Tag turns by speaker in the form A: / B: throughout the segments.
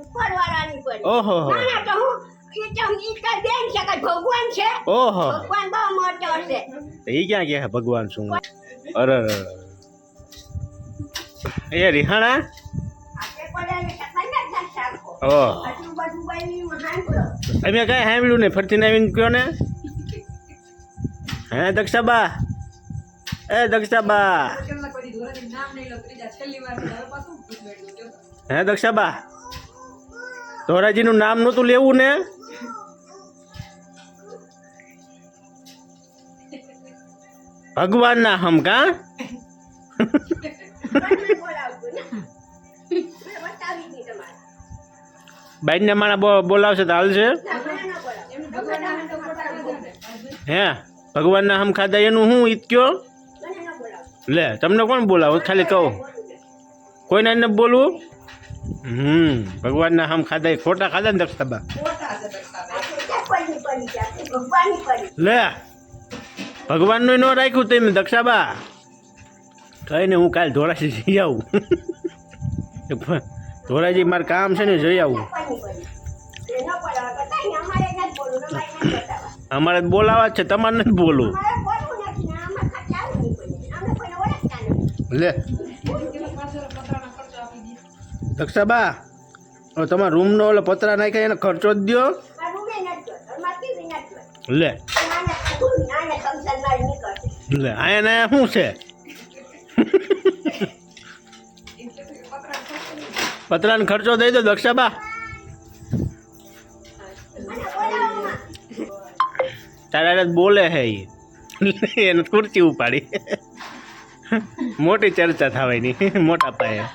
A: ઉપરવાળાની પડી.
B: ઓહો.
A: ના ના તો હું ભગવાન છે? ભગવાન બહુ મોટો છે.
B: તો એ ક્યાં કે ભગવાન શું? અરે. એ રિહાણા? અમે કઈ સાંભળ્યું ને ફરતી આવીને કયો ને? હે દક્ષાબા? એ દક્ષાબા. હે દક્ષાબા? ધોરાજીનું નામ નહોતું લેવું ને? ભગવાનના હમ કા? બાઈને માણા બોલાવશે તો હાલશે. હે? ભગવાનના હમ ખાધા એનું હું ઈત કયો? લે, તમને કોણ બોલાવો? ખાલી કહો. કોઈને એને બોલવું? હમ ભગવાનના હમ ખાધા ખોટા ખાધા ને દક્ષાબા લે ભગવાનનું ન રાખ્યું તેમ દક્ષાબા કહીને હું કાલે ધોરાજી જઈ આવું. ધોરાજી મારે કામ છે ને જઈ આવું.
A: અમારે બોલવું.
B: છે તમારે નથી બોલવું.
A: આમાં
B: લે. દક્ષાબા હવે તમારા રૂમનો ઓલો પતરા નાખ્યા એનો ખર્ચો જ
A: જોતો
B: લે. લે આયા ને શું છે? પતરાનો ખર્ચો દઈ દો દક્ષાબા તારા બોલે હે એને ખુરચી ઉપાડી. મોટી ચર્ચા થવાની મોટા પાયે.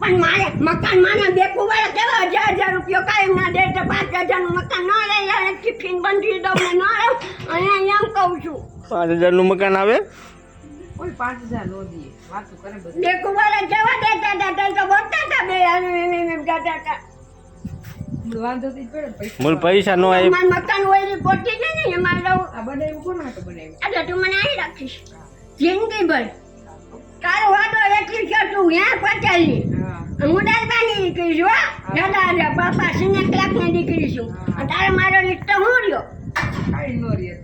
A: પણ મારે મકાન માને બે કુવાડા કેવા હજાર હજાર રૂપિયો કાયમ ના દે તો પાંચ હજારનું મકાન ન લઈ લે ટિફિન બંધી દઉં ને ન લઉં અહીંયા એમ કહું છું.
B: પાંચ મકાન આવે?
C: કોઈ પાંચ હજાર નો દીએ વાતું કરે બધી.
A: બે કુવાડા જવા દેતા હતા તો બોલતા હતા બે એમ એમ એમ જતા હતા.
C: ને પૈસા
B: નો આવી
A: મારું મકાન હોય એ પોટી દે ને એમાં લઉં
C: આ બનાવ્યું કોણ હાટું બનાવ્યું?
A: એટલે તું મને આવી રાખીશ. જિંદગી ભર. તારો વાદો એટલી કે તું હે પટેલની
C: હા.
A: દાદાની દીકરી છું દાદા રે બાપા સિને ક્લાકની દીકરી છું. અને તારે મારો રિશ્તો હું રહ્યો?
C: કાંઈ નો રહ્યો.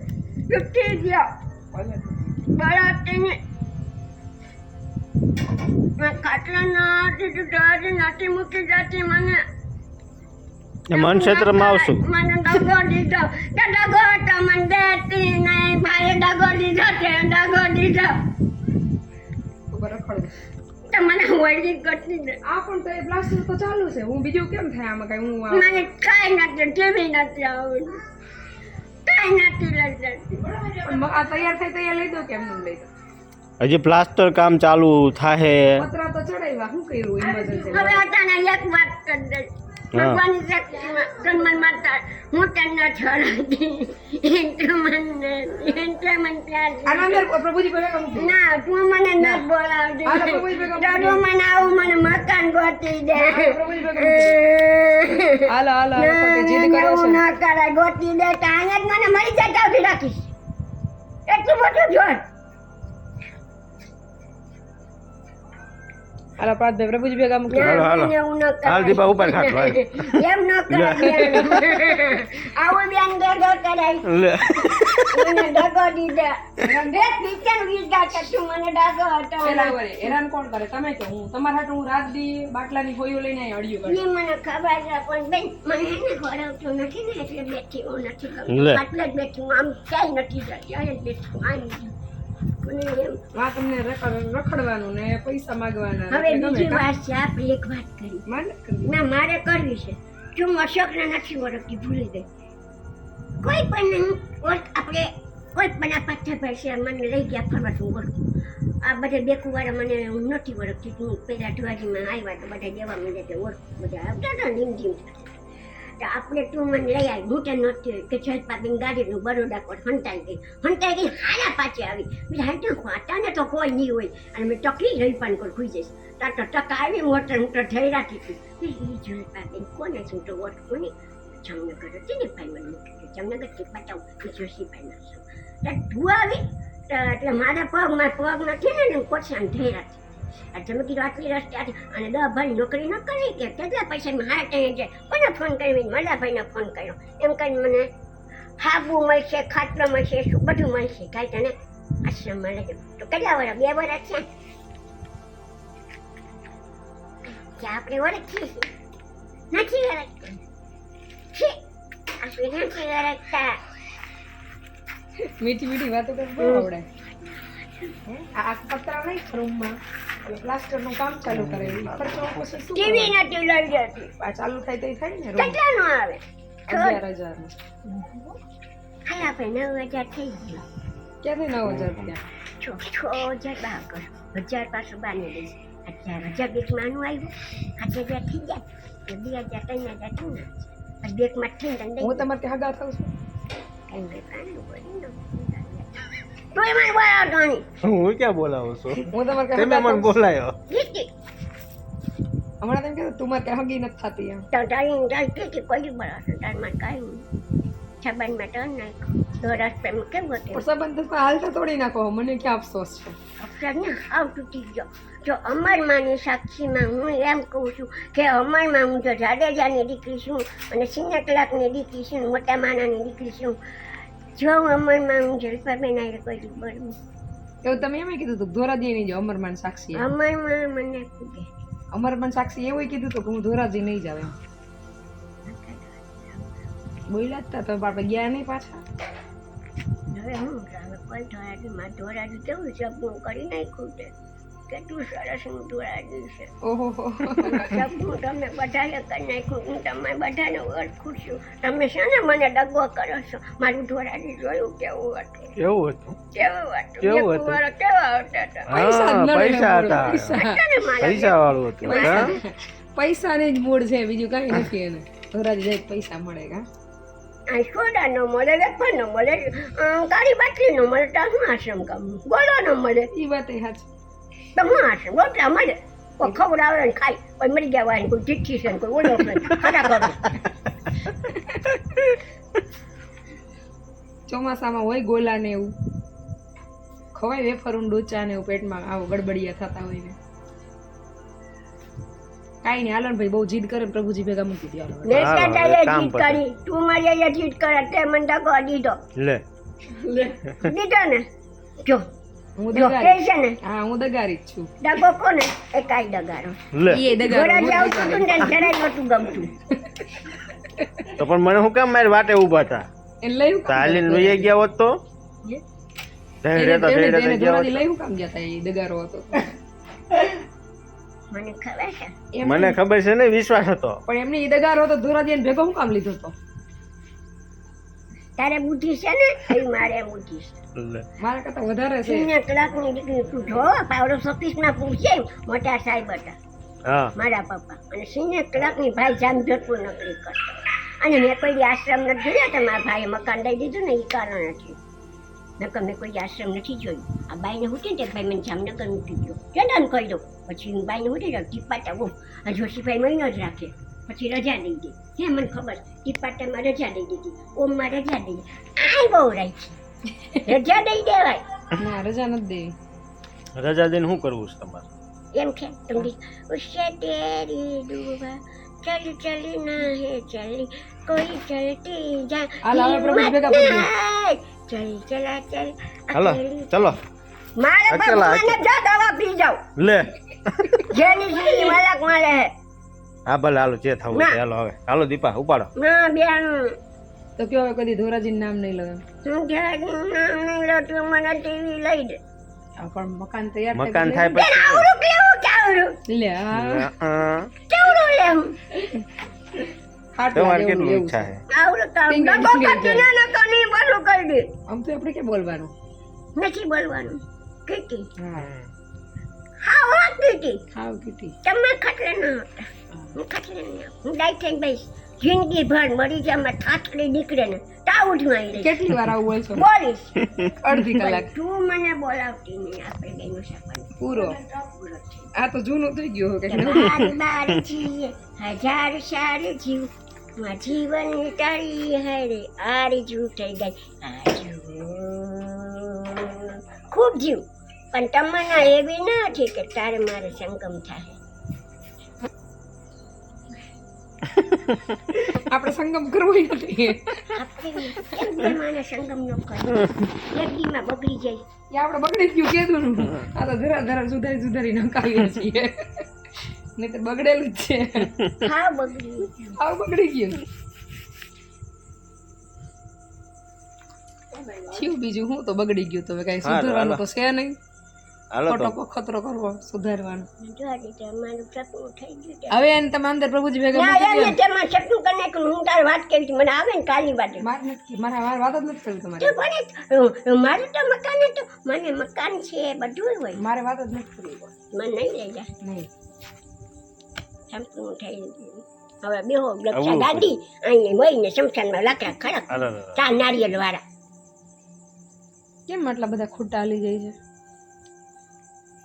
A: ફિફ્ટી ગયો.
C: તો.
A: મેં ખાટલા તું જવાથી મૂકી જતી મને.
B: મન ક્ષેત્રમાં આવશું.
A: મને દગો દીધો. કે દગો તો મને દેતી નહીં ભાઈએ દગો દીધો છે દગો દીધો.
C: ઉપર રખડવું.
A: તો મને વળી કરતી દે.
C: આ પણ તો એ પ્લાસ્ટર તો ચાલુ છે. હું બીજું કેમ થાય આમાં કઈ? હું
A: મને કાંઈ નથી ટીવી નથી આવડતું. કાંઈ નથી લઈ જતી
C: આ તૈયાર થાય તૈયાર લઈ દો કેમ લઈ દો.
B: હજી પ્લાસ્ટર કામ ચાલુ થાય
C: પતરા તો ચડાવ્યા. શું કર્યું? ઇમરજન્સી
A: હવે એક વાત કરી દે. ભગવાનની શક્તિમાં જન્મ માતા હું તને છોડાતી એટલે મને એટલે મને પ્યાર
C: પ્રભુજી.
A: ના તું મને ન દાદુ મને આવું મને મકાન ગોતી દે.
C: હાલો, હાલો કરો
A: ગોતી દે તો અહીંયા જ મને મળી જાય સુધી રાખીશ. એટલું મોટું જોર
C: હાલો પ્રાર્થભાઈ પ્રભુજી ભેગા મૂકી
B: હાલો, હાલો. હાલ દીપા ઉપર ખાટલો, હાલ.
A: એમ ન કરાય આવું બેન કરાય
B: લે
A: મને દગો દીધા બે કિચન વીજગા કે તું મને દગો હતો
C: પેલા હેરાન કોણ કરે તમે કે હું તમારા હાટુ હું રાત દી બાટલાની ગોળીઓ લઈને અડિયું
A: એ મને ખબર છે પણ બેન મને એને ખવડાવતો નથી ને એટલે બેઠી હું નથી ખબર આટલે જ બેઠી હું આમ ક્યાંય નથી જતી અહીં જ બેઠી આમ
C: તમને રખડવાનું ને પૈસા માંગવાના
A: હવે બીજી વાત છે આપણે એક વાત કરી. ના મારે કરવી છે. જો હું અશોકને નથી ઓળખતી ભૂલી ગઈ. કોઈ પણ ઓળખ આપણે કોઈ પણ આ પથ્થર પર છે મને લઈ ગયા ફરવા તો હું ઓળખું. આ બધા બેકુવાળા મને હું નથી ઓળખતી. હું પહેલાં ધોવાજીમાં આવ્યા તો બધા દેવા મને ઓળખ બધા આવતા હતા ને ધીમ ધીમ આપણે તું મને લઈ આવી હું નથી કે જલપાબેન ગાડીનું બરોડા કોટ હંટાઈ ગઈ. હંટાઈ ગઈ, હારા પાછી આવી. મેં હાંટો ખાતા તો કોઈ નહીં હોય. અને મેં ટકી રહી પણ કોઈ ખુઈ જઈશ. તાર તો ટકા આવી મોટર હું તો થઈ રાખી હતી એ જલપાબેન કોને છું? તો વોટ કોની જામનગર હતી ને ભાઈ મને. જામનગરથી બતાવું કે જોશીભાઈ ના છું. તો આવી? એટલે મારા પગ મારા પગ નથી ને કોચામ થઈ રાખી. એટલે મેં આટલી રસ્તે આટલી અને દસ ભાઈ નોકરી ન કરી કે કેટલા પૈસા મારા ત્યાં છે? મને ફોન કરી મારા ભાઈને ફોન કર્યો. એમ કરીને મને હાબુ મળશે ખાટલો મળશે શું બધું મળશે? કાંઈ તને આશ્રમ મળે છે. તો કેટલા વર્ષ? બે વર્ષ છે? કે આપણે ઓળખી નથી ઓળખતા. છી. આપણે નથી ઓળખતા.
C: મીઠી મીઠી વાતો કરી આવડે આ પત્ર નહીં રૂમમાં પ્લાસ્ટરનું કામ ચાલુ કરે ખર્ચો પછી શું
A: ટીવી? નથી લઈ જતી
C: આ ચાલુ થાય તો થાય ને રૂમ
A: કેટલાનું આવે?
C: અગિયાર હજાર
A: હાલ આપણે નવ હજાર થઈ ગયું.
C: ક્યાંથી નવ હજાર રૂપિયા?
A: છ છ હજાર બહાર કરો. હજાર પાછું બાંધી દઈશ. અત્યારે હજાર બેકમાંનું આવ્યું. આઠ હજાર થઈ જાય તો બે હજાર ત્રણ હજાર થઈ ને બેકમાં થઈ ને
C: હું તમારે ત્યાં હગા થાઉં છું.
A: તો એમાં બોલાવતો નહીં.
B: હું ક્યાં બોલાવું છું?
C: હું તમારે ત્યાં
B: તમે મને બોલાયો.
A: જીતી
C: હમણાં તેમ કહેતો તું મારે હગી નથી થતી એમ.
A: તો તારી કોઈ બોલાવતો તારમાં કાંઈ નહીં. છબાનમાં ટર્ન નાખ્યો. દોરસ પ્રેમ કેવું
C: પણ સંબંધ તો હાલતા તોડી નાખો. મને ક્યાં અફસોસ છે?
A: અક્ષર ને આવ તૂટી ગયો. જો અમરમાની સાક્ષીમાં હું એમ કહું છું કે અમરમાં હું જો જાડેજાની દીકરી છું અને સિંહ કલાકની દીકરી છું મોટા માનાની દીકરી છું જો અમરમાં હું જલપાબેન આરે કોઈ બોલું
C: એવું તમે એમ કીધું હતું ધોરાજી નહીં જાવ અમરમાન સાક્ષી.
A: અમરમાં મને પૂગે
C: અમરમાન સાક્ષી એવું કીધું હતું કે હું ધોરાજી નહીં જાવ એમ. બોલ્યા જ તો બાપા ગયા નહીં પાછા.
A: હવે હું હવે કોઈ ધોરાજી માં ધોરાજી કેવું સપનું કરી નાખ્યું છે? કેટલું સરસ હું છે.
C: ઓહો
A: સપનું તમે બધાએ કરી નાખ્યું. હું તમે બધાને ઓળખું છું તમે છે ને મને ડગો કરો છો? મારું ધોરાજી જોયું કેવું હતું?
B: કેવું હતું?
A: કેવું હતું?
B: કેવું હતું?
A: કેવા હતા
C: પૈસા
B: હતા.
C: પૈસા.
B: વાળું
C: પૈસાની જ મૂળ છે બીજું કઈ નથી એને. ધોરાજી પૈસા મળે કા
A: ન મળે વેફર ન મળે કાળી બાટલી ન મળે તો શું આશ્રમ કામ? બોલો ન મળે.
C: એ વાત સાચી.
A: તો શું આશ્રમ ગોટલા મળે કોઈ ખવડાવે ને ખાય કોઈ મરી ગયા હોય ને કોઈ ચીઠી છે ને કોઈ ઓળો છે ખરા કરો
C: ચોમાસામાં હોય ગોલા ને એવું. ખવાય વેફર ડોચા ને એવું પેટમાં આવો ગડબડિયા થતા હોય ને. કાઈ નહીં હાલો ભાઈ બહુ જીદ કરે ને પ્રભુજી ભેગા મૂકી દો.
A: મેં ત્યાં
B: પતે.
A: કરી. તું મારી અહીંયા જીદ કરે તે મને ડગો દીધો.
B: લે.
A: દીધો ને. જો.
C: હું
A: જો છે ને?
C: હા હું દગારી જ છું.
A: ડગો કોને એ કાંઈ ડગારો.
B: લે.
C: એ દગારો
A: જાવ
C: દગારી.
A: તું જરાય નહોતું ગમતું.
B: તો પણ મને હું કામ મારી વાટે ઊભા હતા
C: એને લઈ હું
B: તો
C: ગયા
B: હોત તો?
C: હે?
B: જઈ
C: એને-
B: રહેતા રહેતા ગયા હોત
C: લઈ હું કામ ગયા તા? એ દગારો હતો.
A: મને ખબર છે.
B: મને ખબર છે ને વિશ્વાસ હતો.
C: પણ એમને એ દગારો હતો ધોરાજી ભેગો હું કામ લીધો હતો?
A: તારે બુદ્ધિ છે ને એ મારે બુદ્ધિ છે.
C: મારા કરતા વધારે છે.
A: શૂન્ય કલાકની દીકરી તું જો પાવડો સતીશના પૂછે મોટા સાહેબ હતા. મારા પપ્પા. અને શૂન્ય કલાકની ભાઈ જામ જોતું નોકરી કરતો. અને મેં કોઈ આશ્રમ નથી જોયા તો મારા ભાઈએ મકાન દઈ દીધું ને એ કારણ નથી. નકર મેં કોઈ આશ્રમ નથી જોયું. આ બાઈને ઉઠી ને ભાઈ મને જામનગર મૂકી ગયો કેદાન કહી દો પછી હું બાઈને ઉઠી જાઉં. ટીપા હું આ જોશીભાઈ મહિનો જ રાખે. પછી રજા દઈ દે હે મને ખબર ટીપાટામાં રજા દઈ દીધી ઓમમાં રજા દઈ આ બહુ રાઈ છે. રજા દઈ દેવાય.
C: ના રજા નથી દે
B: રજા દઈને શું કરવું છે તમારે?
A: એમ છે તમને ઉસે તેરી ડૂબા ચલી ચલી ના હે ચલી કોઈ ચલતી જા
C: હાલો આપણે ભેગા પડી
A: ચલી ચલા ચલ
B: હાલો ચલો.
A: મારે ભગવાન જા દવા પી જાવ
B: લે.
A: જેની જીની મલક મળે હે
B: ભલે હાલો જે થવું છે હાલો હવે. હાલો દીપા ઉપાડો.
A: ના બેન.
C: તો કયો હવે કદી ધોરાજી નામ નહીં એમ.
A: હું જ્યારે નામ નહીં લો તું મને ટીવી લઈ દે.
C: પણ મકાન તૈયાર
B: મકાન થાય
A: પછી આવડું કેવું કેવડું?
C: લે
A: કેવડું લેવું?
B: તમારે કેટલું ઈચ્છા
C: છે.
B: છે?
A: આવડું તો ડબ્બો
C: ટીંગા
A: કાઢીને તો નહીં બોલું કરી દે.
C: આમ તો આપણે કે બોલવાનું?
A: નથી બોલવાનું. કીટી.
C: હા.
A: હા કીટી.
C: હાવ કીટી.
A: તમે ખતરે ન હતા. હું થઈને જિંદગી ભર મરી જામાં થાતકડી નીકળે ને તાઉજમાં આવી રહી
C: કેટલી વાર આવું બોલશો
A: બોલીશ.
C: અડધી કલાક.
A: તું મને બોલાવતી નહીં આપણે બેનો સપન
C: પૂરો. આ તો જૂનું થઈ ગયું કે
A: બાર જીએ હજાર સાર જીવ. માં જીવન તારી હારે જીવ થઈ ગઈ આજુ ખૂબ જીવ. પણ તમન્ના એવી નથી કે તારે મારે સંગમ થાય.
C: આપણે સંગમ કરવો નથી.
A: આપણે સંગમ ન કરે એક બગડી જાય.
C: એ આપણે બગડી ગયું કીધું આ તો ધરા ધરા સુધારી સુધારી નકાવીએ છીએ. નહીં તો બગડેલું જ છે.
A: હા બગડી
C: આવ બગડી ગયું. થયું બીજું હું તો બગડી ગયું તો હવે કઈ સુધરવાનું
B: સુધારવાનું
C: તો છે નહીં.
B: હાલો
C: ખોટો ખતરો કરવો સુધારવાનો. હવે એને તમે અંદર પ્રભુજી ભેગા
A: ના
C: મૂકી
A: એમને
C: દ્યો ને.
A: તેમાં સપનું કરી નાખ્યું હું તારે વાત કરી મને આવે ને કાલની વાત
C: મારે મારે મારે વાત જ નથી કરવી તમારે.
A: ભલે તો મકાન હતું. મને મકાન છે બધું હોય.
C: મારે વાત જ નથી કરવી.
A: મને નહીં લઈ જા
C: નહીં.
A: સંપૂર્ણ થઈ ગયું. હવે બેહો
B: આવું
A: લક્ષા ગાંધી વહીને શમશાનમાં લાકડા ખડક
B: હાલો હાલો.
A: ચા નારિયેલ વાળા
C: કેમ આટલા બધા ખોટા લઈ જાય છે?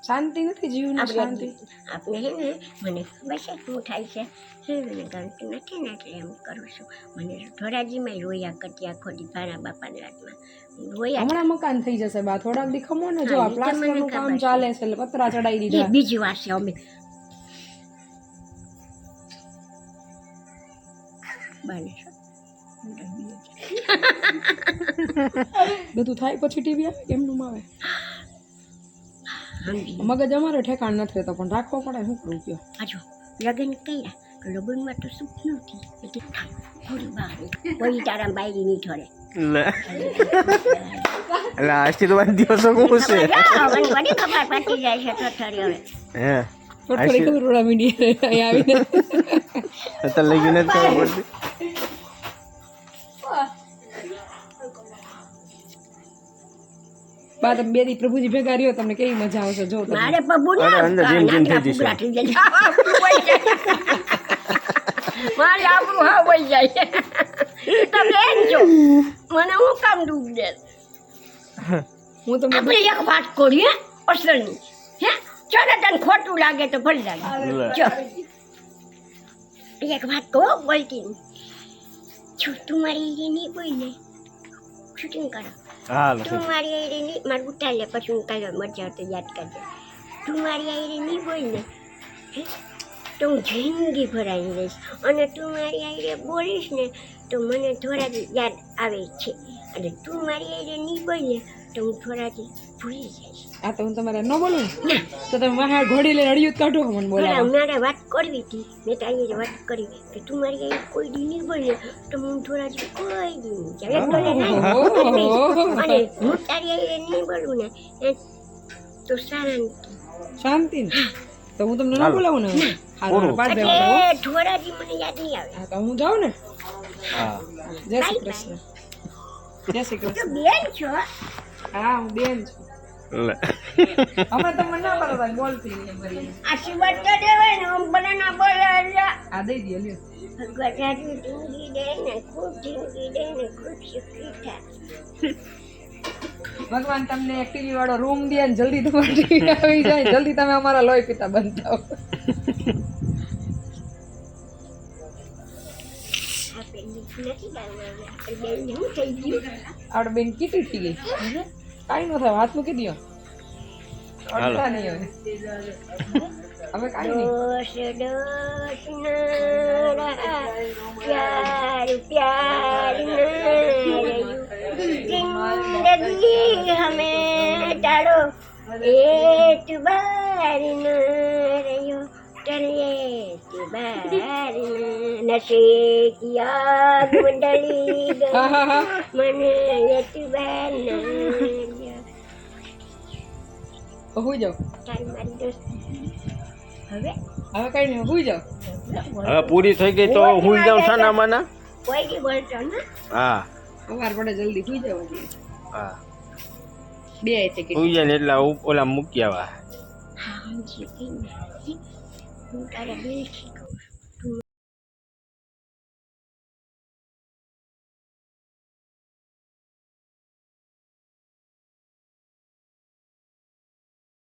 C: શાંતિ નથી જીવને શાંતિ.
A: આપણે હે ને મને ખબર છે શું થાય છે? હે મને ગમતું નથી ને એટલે એમ કરું છું. મને ધોરાજીમાં રોયા કરતી આખો દી ભારા બાપાની રાતમાં રોયા
C: હમણાં મકાન થઈ જશે બા થોડાક દી ખમો ને જો
A: હા,
C: આ
A: એ તો
C: પ્લાસ્ટર
A: મને
C: નું કામ ચાલે છે એટલે પતરા ચડાઈ દીધા.
A: બીજી વાર છે અમે
C: બધું થાય પછી ટીવી આવે? એમનું આવે મગજ અમારે ઠેકાણ નથી રહેતો પણ રાખવો પડે શું કરું કયો?
A: આજો લગ્ન કર્યા લગ્નમાં તો સુખ નથી. એટલે થોડી બહાર કોઈ તારા બાયરી નહીં ઠરે.
B: એટલે આશીર્વાદ દિવસો શું છે?
A: ખબર પડી જાય છે તો ઠરી હવે.
B: હે.
C: થોડી ખબર રોડા મીડી આવીને.
B: અત્યારે લઈ ગયું ખબર પડતી
C: બા તમે બે દી પ્રભુજી ભેગા રહ્યો તમને કેવી મજા આવશે? જો
A: મારે પ્રભુ
B: અંદર જેમ જેમ થઈ જશે.
A: નાગરા ફુગરા થઈ જાય. મારે આપણું હા વહી જાય. તમે એમ જો મને હું કામ ડૂબ દે?
C: હું તમને
A: આપણે એક વાત કરીએ અસરની હે? ચાલો તને ખોટું લાગે તો ભલે લાગે. ચો એક વાત કહો બોલતી નહીં. જો તું મારી નહીં બોલને શૂટિંગ કરો
B: હાલો
A: તું મારી આઈરે નહીં મારું ઉતાર લે પછી હું કાલે મજા આવતો યાદ કરજે. તું મારી આઈડી નહીં બોલ ને તો હું જિંદગી ભરાઈ રહીશ અને તું મારી આઈડે બોલીશ ને તો મને થોડા યાદ આવે છે. અને તું મારી આઈડે નહીં બોલ ને તો હું થોડા ભૂલી જઈશ.
C: આ તો હું તમારે ન બોલું? ને. તો તમે મારા ઘોડી લઈને અડિયું કાઢો મને બોલાવો.
A: મારે વાત કરવી હતી. મેં તારી હારે વાત કરી કે તું મારી કોઈ દી નહીં બોલ. તો હું થોડા દી કોઈ દી નહીં જાય ના
C: ઓહો.
A: અને હું તારી હારે નહીં બોલું ને તો સારા
C: શાંતિ ને? તો હું તમને ન બોલાવું ને? હવે? પાડ દેવા
A: મને યાદ નહીં આવે.
C: હા તો હું જાઉં ને?
B: હા.
C: જય શ્રી કૃષ્ણ. જય શ્રી કૃષ્ણ.
A: બેન છો?
C: હા હું બેન છું.
B: લે.
C: અમે તમને ના બરોબર બોલતી બરી.
A: આશીર્વાદ તો દેવાય ને આમ ભલે ના બોલે
C: આ દઈ દે લ્યો.
A: ગજાની જિંદગી દે ને ખૂબ જિંદગી દે ને ખૂબ સુખી થાય.
C: ભગવાન તમને એક ટીવી વાળો રૂમ દે ને જલ્દી તમારી ટીવી આવી જાય જલ્દી તમે અમારા લોહી પીતા
A: આ બેન થઈ
C: આપણે બેન કેટલી થઈ ગઈ. કાઈ ન થાય હાથ મૂકી દો અડતા નહીં હવે કાઈ નહીં
A: દોષ પ્યાર પ્યાર જિંદગી હમે ડાળો એક બાર ન રહ્યો ચલે બાર નશે કિયા ગુંડળી મને એક બાર ન
C: હું
A: જાઉં હવે?
C: હવે કઈ નહીં હું જાઉં
B: હવે પૂરી થઈ ગઈ તો હું જાઉં
A: છે ના મને?
B: હા.
C: સવાર પડે જલ્દી સુઈ જાવ
B: હા.
C: બે ટિકિટ
B: સુઈ જાય એટલે ઓલા મૂકી આવા.
A: હા